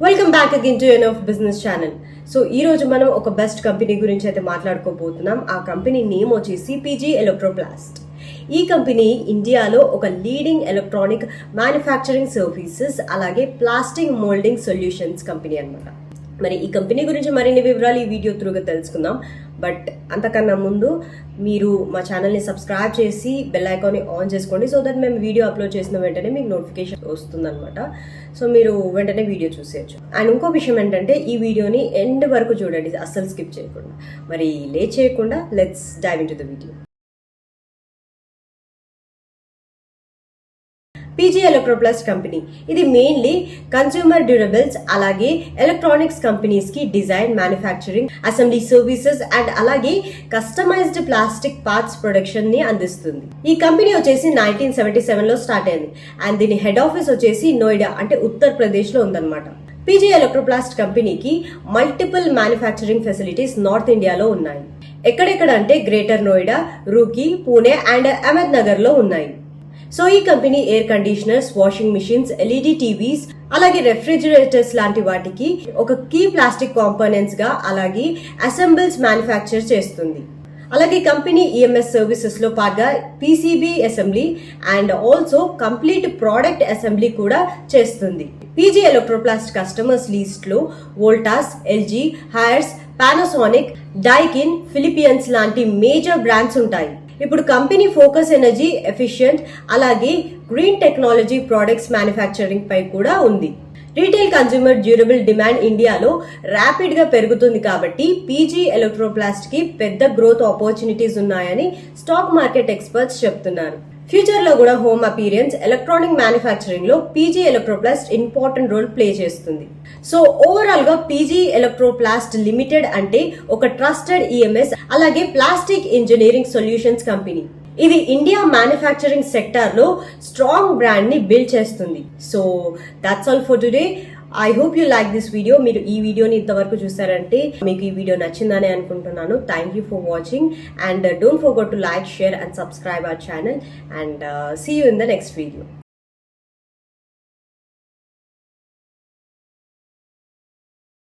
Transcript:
Welcome back again to N of business channel so ఈ రోజు మనం ఒక బెస్ట్ కంపెనీ గురించి అయితే మాట్లాడుకోబోతున్నాం. ఆ కంపెనీ నేమ్ వచ్చేసి పీజీ ఎలక్ట్రోప్లాస్ట్ ఈ కంపెనీ ఇండియాలో ఒక లీడింగ్ ఎలక్ట్రానిక్ మ్యానుఫ్యాక్చరింగ్ సర్వీసెస్ అలాగే ప్లాస్టిక్ మోల్డింగ్ సొల్యూషన్స్ కంపెనీ అనమాట మరి ఈ కంపెనీ గురించి మరిన్ని వివరాలు ఈ వీడియో త్రూగా తెలుసుకుందాం. బట్ అంతకన్నా ముందు మీరు మా ఛానల్ని సబ్స్క్రైబ్ చేసి బెల్ ఐకాన్ని ఆన్ చేసుకోండి సో దట్ మేము వీడియో అప్లోడ్ చేసిన వెంటనే మీకు నోటిఫికేషన్ వస్తుందన్నమాట. సో మీరు వెంటనే వీడియో చూసేయచ్చు. అండ్ ఇంకో విషయం ఏంటంటే ఈ వీడియోని ఎండ్ వరకు చూడండి అస్సలు స్కిప్ చేయకుండా. మరి లేట్ చేయకుండా let's dive into the video PG Electroplast company. ఇది మెయిన్లీ కన్స్యూమర్ డ్యూరబుల్స్ అలాగే ఎలక్ట్రానిక్స్ కంపెనీస్కి design manufacturing assembly services and అలాగే కస్టమైజ్డ్ ప్లాస్టిక్ పార్ట్స్ ప్రొడక్షన్ని అందిస్తుంది. ఈ కంపెనీ వచ్చేసి నైన్టీన్ సెవెంటీ సెవెన్లో స్టార్ట్ అయింది. అండ్ దీని హెడ్ ఆఫీస్ వచ్చేసి నోయిడా అంటే ఉత్తరప్రదేశ్లో ఉందన్నమాట. పీజీ ఎలక్ట్రోప్లాస్ట్ కంపెనీకి మల్టిపుల్ మ్యానుఫ్యాక్చరింగ్ ఫెసిలిటీస్ నార్త్ ఇండియాలో ఉన్నాయి. ఎక్కడెక్కడ అంటే గ్రేటర్ నోయిడా రూకీ పూణే అండ్ అహ్మద్ నగర్లో ఉన్నాయి. సో ఈ company air conditioners washing machines LED TVs అలాగే రెఫ్రిజిరేటర్స్ లాంటి వాటికి ఒక కీ ప్లాస్టిక్ కాంపోనెంట్స్గా అలాగే అసెంబుల్స్ మ్యానుఫ్యాక్చర్ చేస్తుంది. అలాగే కంపెనీ ఈఎంఎస్ సర్వీసెస్లో పాటుగా PCB assembly and also complete product assembly కూడా చేస్తుంది. పీజీ ఎలక్ట్రోప్లాస్ట్ కస్టమర్స్ లిస్ట్లో Voltas LG heirs Panasonic Daikin Philippians లాంటి మేజర్ బ్రాండ్స్ ఉంటాయి. ఇప్పుడు కంపెనీ ఫోకస్ ఎనర్జీ ఎఫిషియంట్ అలాగే గ్రీన్ టెక్నాలజీ ప్రొడక్ట్స్ మ్యానుఫ్యాక్చరింగ్ పై కూడా ఉంది. రీటైల్ కన్జ్యూమర్ డ్యూరబుల్ డిమాండ్ ఇండియాలో ర్యాపిడ్గా పెరుగుతుంది కాబట్టి పీజీ ఎలక్ట్రోప్లాస్ట్కి పెద్ద గ్రోత్ ఆపర్చునిటీస్ ఉన్నాయని స్టాక్ మార్కెట్ ఎక్స్పర్ట్స్ చెప్తున్నారు. ఫ్యూచర్లో కూడా home appliances electronic మ్యానుఫ్యాక్చరింగ్లో PG Electroplast important role play చేస్తుంది. సో ఓవరాల్గా పీజీ ఎలక్ట్రోప్లాస్ట్ లిమిటెడ్ అంటే ఒక ట్రస్టెడ్ ఈఎంఎస్ అలాగే ప్లాస్టిక్ ఇంజనీరింగ్ సొల్యూషన్స్ కంపెనీ. ఇది ఇండియా మ్యానుఫ్యాక్చరింగ్ సెక్టార్లో స్ట్రాంగ్ బ్రాండ్ని బిల్డ్ చేస్తుంది. So that's all for today I hope you like this video మీరు ఈ వీడియోని ఇంతవరకు చూసారంటే మీకు ఈ వీడియో నచ్చిందని అనుకుంటున్నాను. Thank you for watching and don't forget to like share and subscribe our channel and see you in the next video